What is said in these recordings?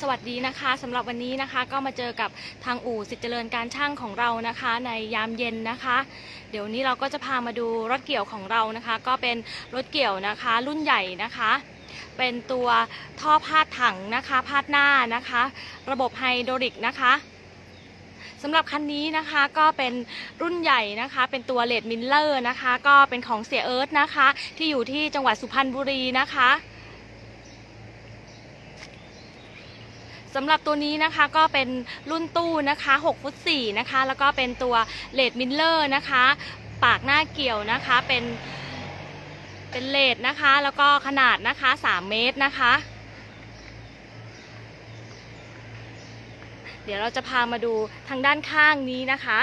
สวัสดีนะคะสำหรับวันนี้นะคะก็มาเจอกับทางอู่สิทธิเจริญการช่างของเรานะคะ ในยามเย็นนะคะ เดี๋ยวนี้เราก็จะพามาดูรถเกี่ยวของเรานะคะ ก็เป็นรถเกี่ยวนะคะ รุ่นใหญ่นะคะ เป็นตัวท่อพาดถังนะคะพาดหน้านะคะ ระบบไฮดรอลิกนะคะสำหรับคันนี้นะคะก็เป็นรุ่นใหญ่นะคะ เป็นตัวเลดมิลเลอร์นะคะ ก็เป็นของเสียเอิร์ธนะคะ ที่อยู่ที่จังหวัดสุพรรณบุรีนะคะ สำหรับตัวนี้นะคะก็เป็นรุ่นตู้นะคะ6ฟุต4นะคะ แล้วก็เป็นตัวเลดมิลเลอร์นะคะ ปากหน้าเกี่ยวนะคะเป็นเป็นเลดนะคะ แล้วก็ขนาดนะคะ 3 เมตรนะคะ เดี๋ยวเราจะพามาดูทางด้านข้างนี้นะคะ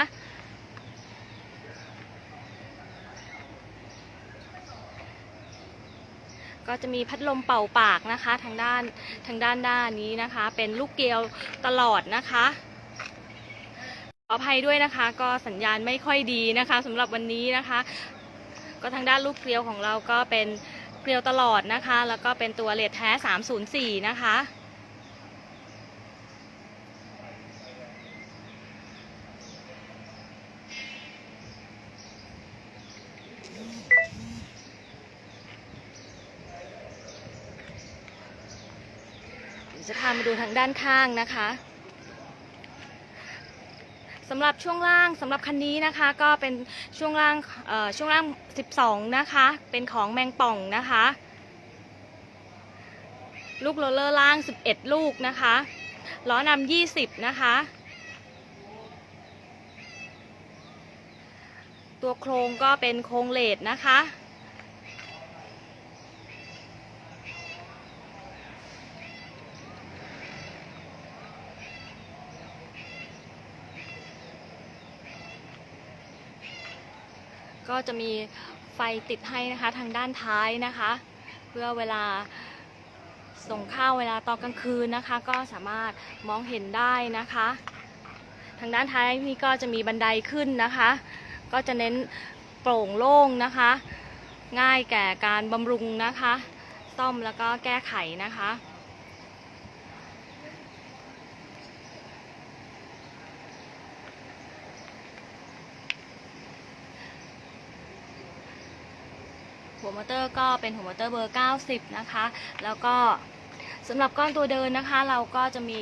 ก็จะมีพัดลมเป่าปากนะคะทางด้านทางด้านด้านนี้นะคะ เป็นลูกเกลียวตลอดนะคะขออภัยด้วยนะคะ ก็สัญญาณไม่ค่อยดีนะคะสำหรับวันนี้นะคะ ก็ทางด้านลูกเกลียวของเราก็เป็นเกลียวตลอดนะคะ แล้วก็เป็นตัวเลทแท้ 304 นะคะ ดี๋ยวจะพามาดูทางด้านข้างนะคะสำหรับช่วงล่างสำหรับคันนี้นะคะก็เป็นช่วงล่างช่วงล่าง 12 นะคะ เป็นของแมงป่องนะคะ ลูกโรลเลอร์ล่าง 11 ลูกนะคะล้อนำ20 นะคะ ตัวโครงก็เป็นโครงเลดนะคะ ก็จะมีไฟติดให้นะคะทางด้านท้ายนะคะ เพื่อเวลาส่งข้าวเวลาตอนกลางคืนนะคะ ก็สามารถมองเห็นได้นะคะ ทางด้านท้ายนี่ก็จะมีบันไดขึ้นนะคะ ก็จะเน้นโปร่งโล่งนะคะ ง่ายแก่การบำรุงนะคะ ซ่อมแล้วก็แก้ไขนะคะ หัวมอเตอร์ก็เป็นหัวมอเตอร์เบอร์ 90 นะคะ แล้วก็สำหรับก้อนตัวเดินนะคะ เราก็จะมี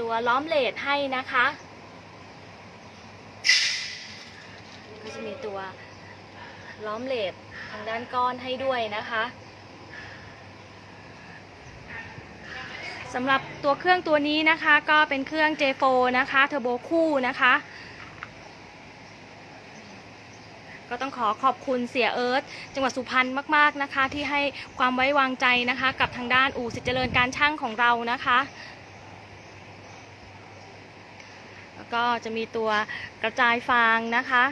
ตัวล้อมเลดให้นะคะ ก็จะมีตัวล้อมเลดทางด้านก้อนให้ด้วยนะคะสำหรับตัวเครื่องตัวนี้นะคะ ก็เป็นเครื่อง J4 นะคะเทอร์โบคู่นะคะ ก็ต้องขอขอบคุณเสียเอิร์ธจังหวัดสุพรรณมาก ๆนะคะ ที่ให้ความไว้วางใจนะคะ กับทางด้านอู่สิทธิเจริญการช่างของเรานะคะแล้วก็จะมีตัวกระจายฟางนะคะ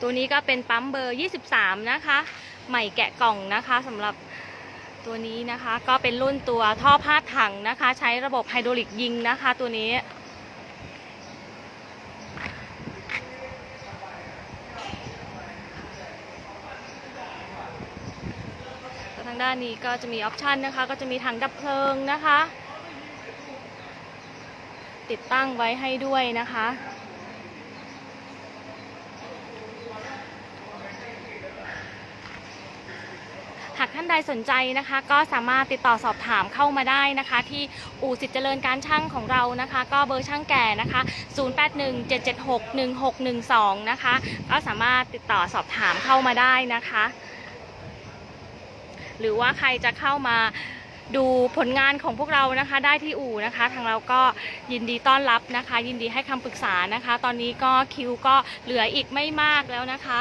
ตัวนี้ก็เป็นปั๊มเบอร์ 23 นะคะ ใหม่แกะกล่องนะคะสำหรับ ตัวนี้นะคะก็เป็นรุ่นตัวท่อพาดถังนะคะ ใช้ระบบไฮดรอลิกยิงนะคะ ตัวนี้ ทางด้านนี้ก็จะมีออปชันนะคะ ก็จะมีถังดับเพลิงนะคะ ติดตั้งไว้ให้ด้วยนะคะากท่านใดสนใจนะคะ ก็สามารถติดต่อสอบถามเข้ามาได้นะคะ ที่อู่สิทธิเจริญการช่างของเรานะคะ ก็เบอร์ช่างแก่นะคะ 0817761612 นะคะ ก็สามารถติดต่อสอบถามเข้ามาได้นะคะ หรือว่าใครจะเข้ามาดูผลงานของพวกเรานะคะได้ที่อู่นะคะ ทางเราก็ยินดีต้อนรับนะคะ ยินดีให้คำปรึกษานะคะ ตอนนี้ก็คิวก็เหลืออีกไม่มากแล้วนะคะ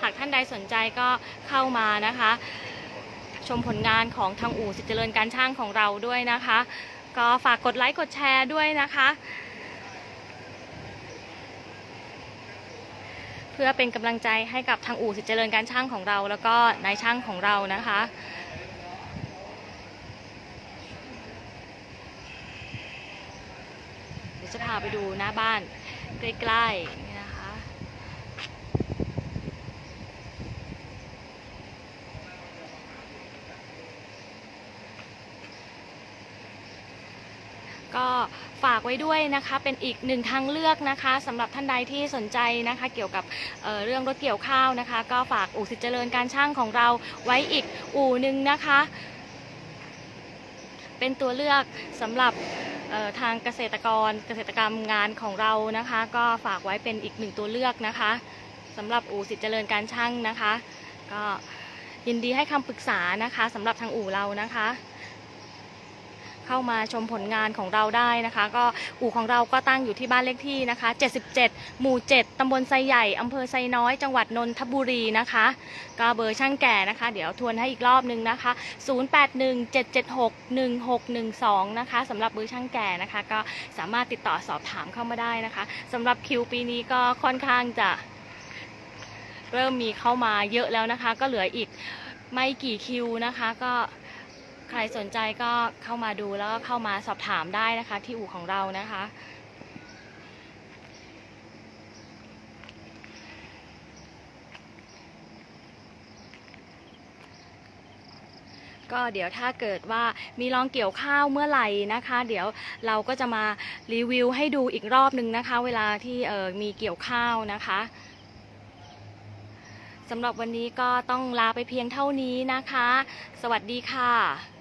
หากท่านใดสนใจก็เข้ามานะคะ ชมผลงานของทางอู่สิทธิเจริญการช่างของเราด้วยนะคะ ก็ฝากกดไลค์กดแชร์ด้วยนะคะ เพื่อเป็นกำลังใจให้กับทางอู่สิทธิเจริญการช่างของเรา แล้วก็นายช่างของเรานะคะเดี๋ยวจะพาไปดูหน้าบ้านใกล้ๆนี่นะคะ ก็ ฝากไว้ด้วยนะคะเป็นอีกหนึ่งทางเลือกนะคะสำหรับท่านใดที่สนใจนะคะ เกี่ยวกับเเรื่องรถเกี่ยวข้าวนะคะ ก็ฝากอู่สิทธิเจริญการช่างของเราไว้อีกอู่หนึ่งนะคะ เป็นตัวเลือกสำหรับทางเกษตรกรเกษตรกรรมงานของเรานะคะ ก็ฝากไว้เป็นอีกหนึ่งตัวเลือกนะคะสำหรับอู่สิทธิเจริญการช่างนะคะ ก็ยินดีให้คำปรึกษานะคะสำหรับทางอู่เรานะคะ เข้ามาชมผลงานของเราได้นะคะ ก็อู่ของเราก็ตั้งอยู่ที่บ้านเลขที่นะคะ 77 หมู่ 7ตำบลไซใหญ่อำเภอไซน้อย จังหวัดนนทบุรีนะคะ ก็เบอร์ช่างแก่นะคะ เดี๋ยวทวนให้อีกรอบนึงนะคะ 0817761612 นะคะสำหรับเบอร์ช่างแก่นะคะ ก็สามารถติดต่อสอบถามเข้ามาได้นะคะสำหรับคิวปีนี้ก็ค่อนข้างจะเริ่มมีเข้ามาเยอะแล้วนะคะ ก็เหลืออีกไม่กี่คิวนะคะ ก็ ใครสนใจก็เข้ามาดูแล้วก็เข้ามาสอบถามได้นะคะ ที่อู่ของเรานะคะ ก็เดี๋ยวถ้าเกิดว่ามีลองเกี่ยวข้าวเมื่อไหร่นะคะ เดี๋ยวเราก็จะมารีวิวให้ดูอีกรอบนึงนะคะ เวลาที่เออมีเกี่ยวข้าวนะคะสำหรับวันนี้ก็ต้องลาไปเพียงเท่านี้นะคะ สวัสดีค่ะ